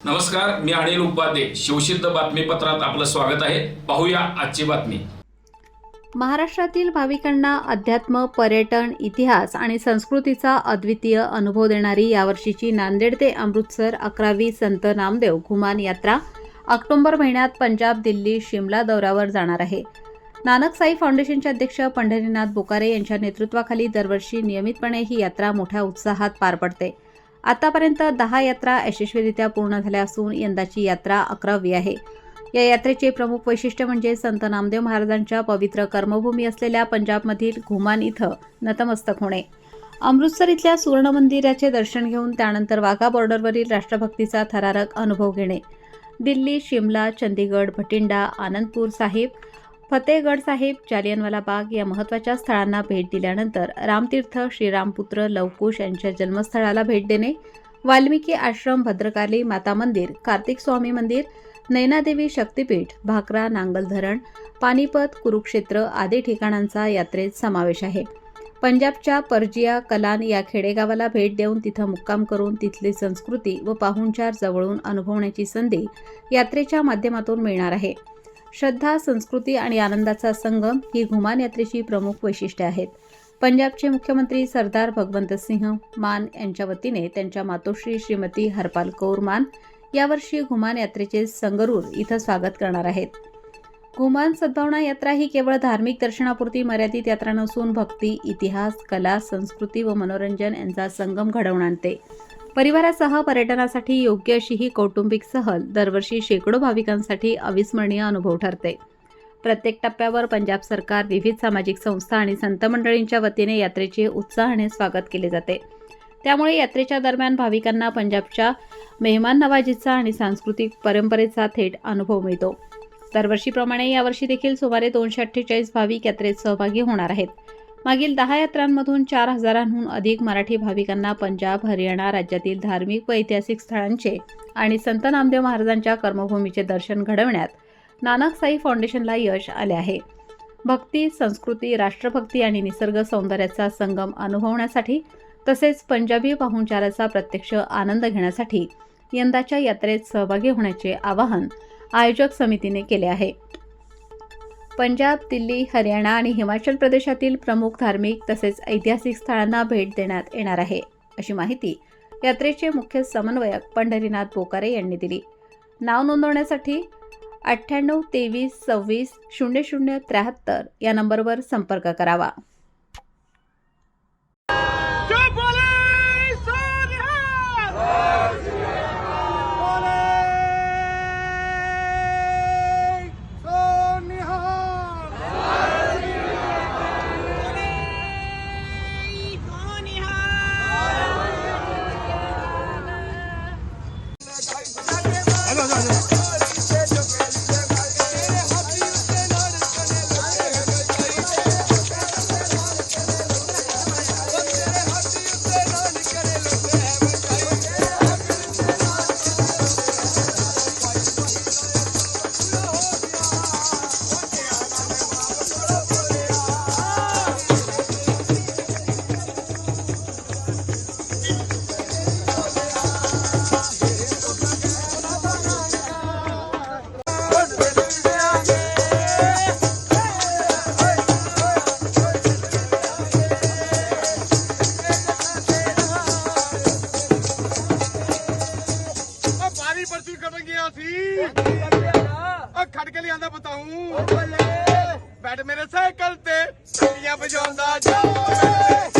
नमस्कार मी अनिल उपाध्ये. शिवसिद्ध बातमीपत्रात आपलं स्वागत आहे. पाहूया आजची बातमी. महाराष्ट्रातील भाविकांना अध्यात्म पर्यटन इतिहास आणि संस्कृतीचा अद्वितीय अनुभव देणारी यावर्षीची नांदेड ते अमृतसर अकरावी संत नामदेव घुमान यात्रा ऑक्टोबर महिन्यात पंजाब दिल्ली शिमला दौऱ्यावर जाणार आहे. नानक साई फाउंडेशनचे अध्यक्ष पंढरीनाथ बोकारे यांच्या नेतृत्वाखाली दरवर्षी नियमितपणे ही यात्रा मोठ्या उत्साहात पार पडते. आतापर्यंत दहा यात्रा यशस्वीरित्या पूर्ण झाल्या असून यंदाची यात्रा अकरावी आहे. या यात्रेचे प्रमुख वैशिष्ट्य म्हणजे संत नामदेव महाराजांच्या पवित्र कर्मभूमी असलेल्या पंजाबमधील घुमान इथं नतमस्तक होणे. अमृतसर इथल्या सुवर्ण मंदिराचे दर्शन घेऊन त्यानंतर वाघा बॉर्डरवरील राष्ट्रभक्तीचा थरारक अनुभव घेणे. दिल्ली शिमला चंदीगड भटिंडा आनंदपूर साहिब फतेहगड साहेब जालियनवाला बाग या महत्त्वाच्या स्थळांना भेट दिल्यानंतर रामतीर्थ श्रीरामपुत्र लवकुश यांच्या जन्मस्थळाला भेट देणे वाल्मिकी आश्रम भद्रकाली माता मंदिर कार्तिक स्वामी मंदिर नैनादेवी शक्तीपीठ भाकरा नांगल धरण पानिपत कुरुक्षेत्र आदी ठिकाणांचा यात्रेत समावेश आहे. पंजाबच्या परजिया कलान या खेडेगावाला भेट देऊन तिथं मुक्काम करून तिथली संस्कृती व पाहुणचार जवळून अनुभवण्याची संधी यात्रेच्या माध्यमातून मिळणार आहे. श्रद्धा संस्कृती आणि आनंदाचा संगम ही घुमान यात्रेची प्रमुख वैशिष्ट्ये आहेत. पंजाबचे मुख्यमंत्री सरदार भगवंत सिंह मान यांच्या वतीने त्यांच्या मातोश्री श्रीमती हरपाल कौर मान यावर्षी घुमान यात्रेचे संगरूर इथं स्वागत करणार आहेत. घुमान सद्भावना यात्रा ही केवळ धार्मिक दर्शनापुरती मर्यादित यात्रा नसून भक्ती इतिहास कला संस्कृती व मनोरंजन यांचा संगम घडवून आणते. परिवारासह पर्यटनासाठी योग्य अशी ही कौटुंबिक सहल दरवर्षी शेकडो भाविकांसाठी अविस्मरणीय अनुभव ठरते. प्रत्येक टप्प्यावर पंजाब सरकार विविध सामाजिक संस्था आणि संत मंडळींच्या वतीने यात्रेचे उत्साहाने स्वागत केले जाते. त्यामुळे यात्रेच्या दरम्यान भाविकांना पंजाबच्या मेहमान नवाजीचा आणि सांस्कृतिक परंपरेचा थेट अनुभव मिळतो. दरवर्षीप्रमाणे यावर्षी देखील सुमारे दोनशे अठ्ठेचाळीस भाविक यात्रेत सहभागी होणार आहेत. मागील दहा यात्रांमधून चार हजारांहून अधिक मराठी भाविकांना पंजाब हरियाणा राज्यातील धार्मिक व ऐतिहासिक स्थळांचे आणि संत नामदेव महाराजांच्या कर्मभूमीचे दर्शन घडवण्यात नानक साई फाउंडेशनला यश आले आहे. भक्ती संस्कृती राष्ट्रभक्ती आणि निसर्ग सौंदर्याचा संगम अनुभवण्यासाठी तसेच पंजाबी पाहुणचाराचा प्रत्यक्ष आनंद घेण्यासाठी यंदाच्या यात्रेत सहभागी होण्याचे आवाहन आयोजक समितीने केले आहे. पंजाब दिल्ली हरियाणा आणि हिमाचल प्रदेशातील प्रमुख धार्मिक तसेच ऐतिहासिक स्थळांना भेट देण्यात येणार आहे अशी माहिती यात्रेचे मुख्य समन्वयक पंढरीनाथ बोकारे यांनी दिली. नाव नोंदवण्यासाठी अठ्ठ्याण्णव तेवीस सव्वीस शून्य शून्य त्र्याहत्तर या नंबरवर संपर्क करावा. ਬੱਚਿਆਂ ਦਾ ਬਤਾਉਂ ਬੱਲੇ ਬੈਠ ਮੇਰੇ ਸਾਈਕਲ ਤੇ ਛੁੱਟੀਆਂ ਵਜਾਉਂਦਾ ਜਾ।